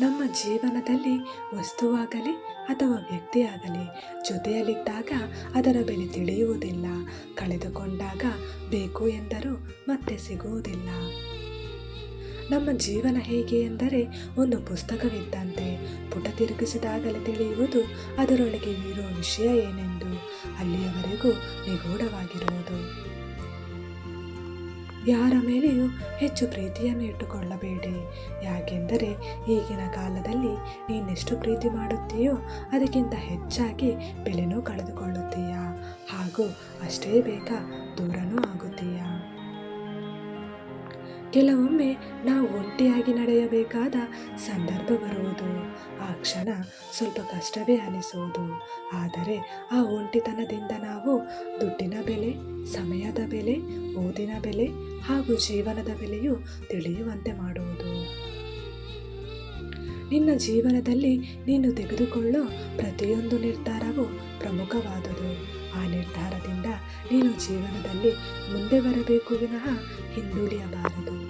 ನಮ್ಮ ಜೀವನದಲ್ಲಿ ವಸ್ತುವಾಗಲಿ ಅಥವಾ ವ್ಯಕ್ತಿಯಾಗಲಿ ಜೊತೆಯಲ್ಲಿದ್ದಾಗ ಅದರ ಬೆಲೆ ತಿಳಿಯುವುದಿಲ್ಲ. ಕಳೆದುಕೊಂಡಾಗ ಬೇಕು ಎಂದರೂ ಮತ್ತೆ ಸಿಗುವುದಿಲ್ಲ. ನಮ್ಮ ಜೀವನ ಹೇಗೆ ಎಂದರೆ ಒಂದು ಪುಸ್ತಕವಿದ್ದಂತೆ. ಪುಟ ತಿರುಗಿಸಿದಾಗಲೇ ತಿಳಿಯುವುದು ಅದರೊಳಗೆ ಇರುವ ವಿಷಯ ಏನೆಂದು ಅಲ್ಲಿಯವರೆಗೂ ನಿಗೂಢವಾಗಿರುವುದು. ಯಾರ ಮೇಲೆಯೂ ಹೆಚ್ಚು ಪ್ರೀತಿಯನ್ನು ಇಟ್ಟುಕೊಳ್ಳಬೇಡಿ. ಯಾಕೆಂದರೆ ಈಗಿನ ಕಾಲದಲ್ಲಿ ನೀನೆಷ್ಟು ಪ್ರೀತಿ ಮಾಡುತ್ತೀಯೋ ಅದಕ್ಕಿಂತ ಹೆಚ್ಚಾಗಿ ಬೆಲೆನೂ ಕಳೆದುಕೊಳ್ಳುತ್ತೀಯ. ಹಾಗೂ ಅಷ್ಟೇ ಬೇಗ ದೂರನೂ ಆಗುತ್ತೀಯ. ಕೆಲವೊಮ್ಮೆ ನಾವು ಒಂಟಿಯಾಗಿ ನಡೆಯಬೇಕಾದ ಸಂದರ್ಭ ಬರುವುದು, ಆ ಕ್ಷಣ ಸ್ವಲ್ಪ ಕಷ್ಟವೇ ಅನಿಸುವುದು. ಆದರೆ ಆ ಒಂಟಿತನದಿಂದ ನಾವು ದುಡ್ಡಿನ ಬೆಲೆ, ಸಮಯದ ಬೆಲೆ ಓದಿನ ಬೆಲೆ ಹಾಗೂ ಜೀವನದ ಬೆಲೆಯು ತಿಳಿಯುವಂತೆ ಮಾಡುವುದು. ನಿನ್ನ ಜೀವನದಲ್ಲಿ ನೀನು ತೆಗೆದುಕೊಳ್ಳೋ ಪ್ರತಿಯೊಂದು ನಿರ್ಧಾರವು ಪ್ರಮುಖವಾದುದು. ಆ ನಿರ್ಧಾರದಿಂದ ನೀನು ಜೀವನದಲ್ಲಿ ಮುಂದೆ ಬರಬೇಕು ವಿನಃ ಹಿಂದುಳಿಯಬಾರದು.